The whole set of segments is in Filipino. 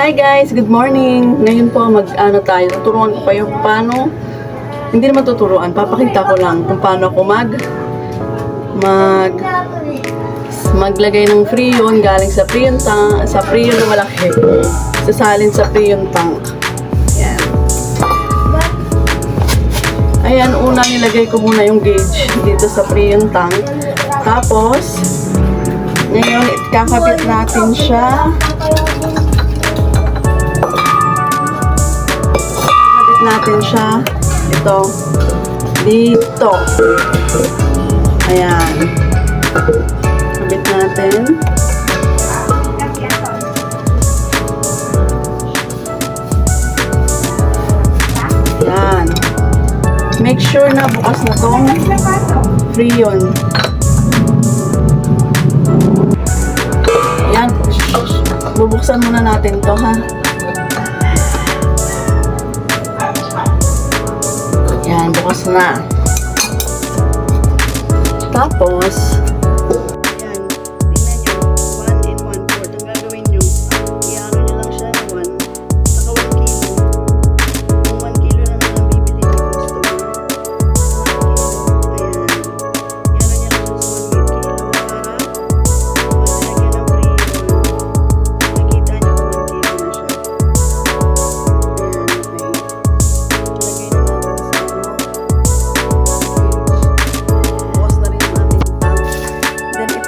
Hi guys, good morning. Ngayon po mag-ano tayo, tuturuan ko kayo paano hindi naman tuturuan, papakita ko lang kung paano ako mag mag maglagay ng freon galing sa freon tank, sa freon na malaki. Sasalin sa freon tank. Yan. Ayan, una nilagay ko muna yung gauge dito sa freon tank. Tapos, ngayon, kakabit natin siya. Natin siya. Ito. Dito. Ayan. Kabit natin. Ayan. Make sure na bukas na tong freon. Ayan. Bubuksan muna natin to ha. Yan, bukas na. Tapos,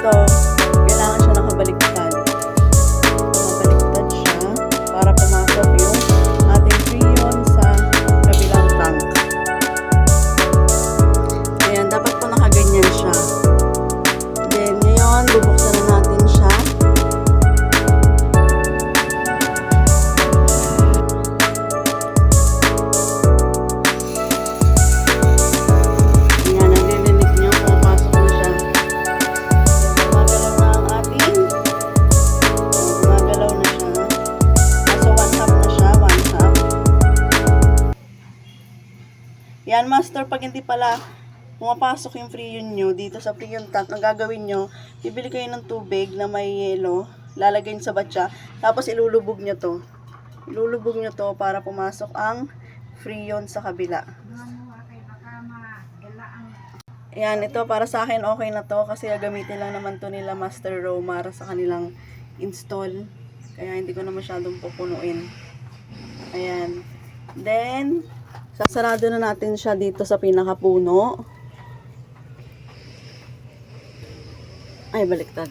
Then Yan, master, pag hindi pala pumapasok yung freon nyo dito sa freon tank, ang gagawin nyo, bibili kayo ng tubig na may yelo, lalagay sa batya, tapos ilulubog nyo to. Ilulubog nyo to para pumasok ang freon sa kabila. Ayan, ito para sa akin okay na to kasi gagamitin lang naman to nila Master Romar sa kanilang install. Kaya hindi ko na masyadong pupunuin. Ayan. Then, sasarado na natin siya dito sa pinakapuno. Ay, baliktad.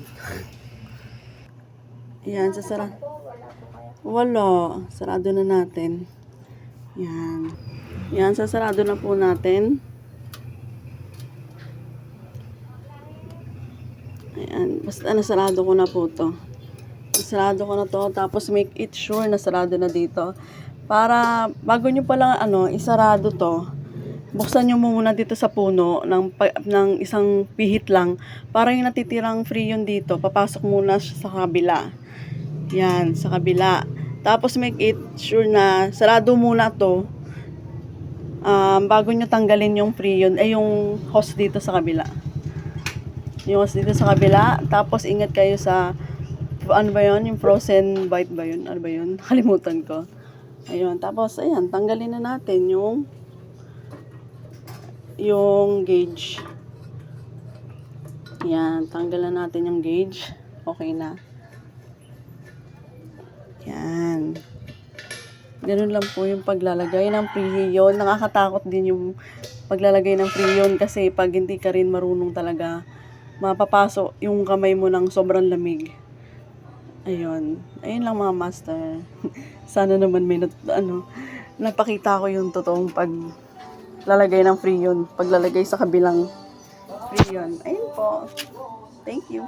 Ayan, sasara. Wala. Sarado na natin. Yan. Yan, sasarado na po natin. Ayan, basta nasarado ko na po to. Nasarado ko na to, tapos make it sure na sarado na dito. Para, bago nyo palang ano, isarado to, buksan nyo muna dito sa puno ng, ng isang pihit lang. Para yung natitirang free yun dito, papasok muna sa kabila. Yan, sa kabila. Tapos make it sure na sarado muna to. Um, bago nyo tanggalin yung yun, ay yung hose dito sa kabila yung mas dito sa kabila. Tapos ingat kayo sa ano ba yun? Yung frozen bite ba yun? Ano ba yun? Kalimutan ko. Ayun. Tapos, ayan. Tanggalin na natin yung yung gauge. Yan. Tanggalan natin yung gauge. Okay na. Yan. Ganun lang po yung paglalagay ng freon. Nakakatakot din yung paglalagay ng freon kasi pag hindi ka rin marunong talaga mapapasok yung kamay mo ng sobrang lamig. Ayun. Ayun lang mga master. Sana naman may nat- ano, napakita ko yung totoong pag lalagay ng freon. Paglalagay sa kabilang freon. Ayun po. Thank you.